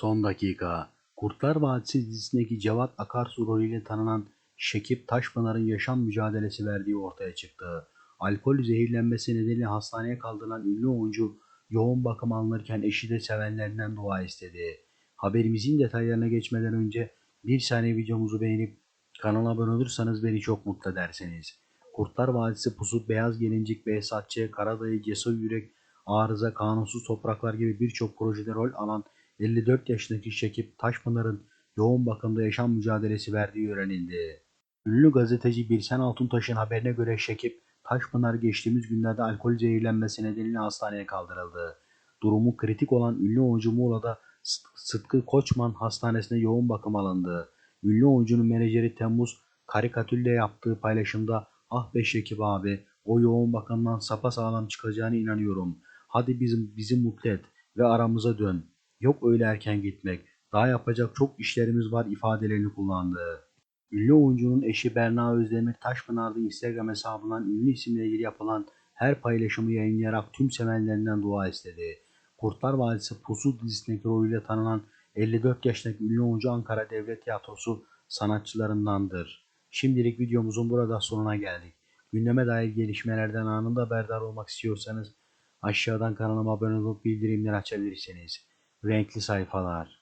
Son dakika. Kurtlar Vadisi dizisindeki Cevat Akarsu rolüyle tanınan Şekip Taşpınar'ın yaşam mücadelesi verdiği ortaya çıktı. Alkol zehirlenmesi nedeniyle hastaneye kaldırılan ünlü oyuncu yoğun bakım alınırken eşi de sevenlerinden dua istedi. Haberimizin detaylarına geçmeden önce bir saniye videomuzu beğenip kanala abone olursanız beni çok mutlu edersiniz. Kurtlar Vadisi Pusu, Beyaz Gelincik, Behzatçı, Karadayı, Cesur Yürek, Arıza, Kanunsuz Topraklar gibi birçok projede rol alan 54 yaşındaki Şekip Taşpınar'ın yoğun bakımda yaşam mücadelesi verdiği öğrenildi. Ünlü gazeteci Birsen Altuntaş'ın haberine göre Şekip Taşpınar geçtiğimiz günlerde alkol zehirlenmesi nedeniyle hastaneye kaldırıldı. Durumu kritik olan ünlü oyuncu Muğla'da Sıt- Sıtkı Koçman Hastanesi'ne yoğun bakım alındı. Ünlü oyuncunun menajeri Temmuz karikatürle yaptığı paylaşımda ah be Şekip abi o yoğun bakımdan sapasağlam çıkacağına inanıyorum. Hadi bizim bizi mutlu et ve aramıza dön. Yok öyle erken gitmek. Daha yapacak çok işlerimiz var ifadelerini kullandı. Ünlü oyuncunun eşi Berna Özdemir Taşpınar'da Instagram hesabından ünlü isimle ilgili yapılan her paylaşımı yayınlayarak tüm sevenlerinden dua istedi. Kurtlar Vadisi Pusu dizisindeki rolüyle tanınan 54 yaşındaki ünlü oyuncu Ankara Devlet Tiyatrosu sanatçılarındandır. Şimdilik videomuzun burada sonuna geldik. Gündeme dair gelişmelerden anında haberdar olmak istiyorsanız aşağıdan kanalıma abone olup bildirimleri açabilirsiniz. Renkli sayfalar.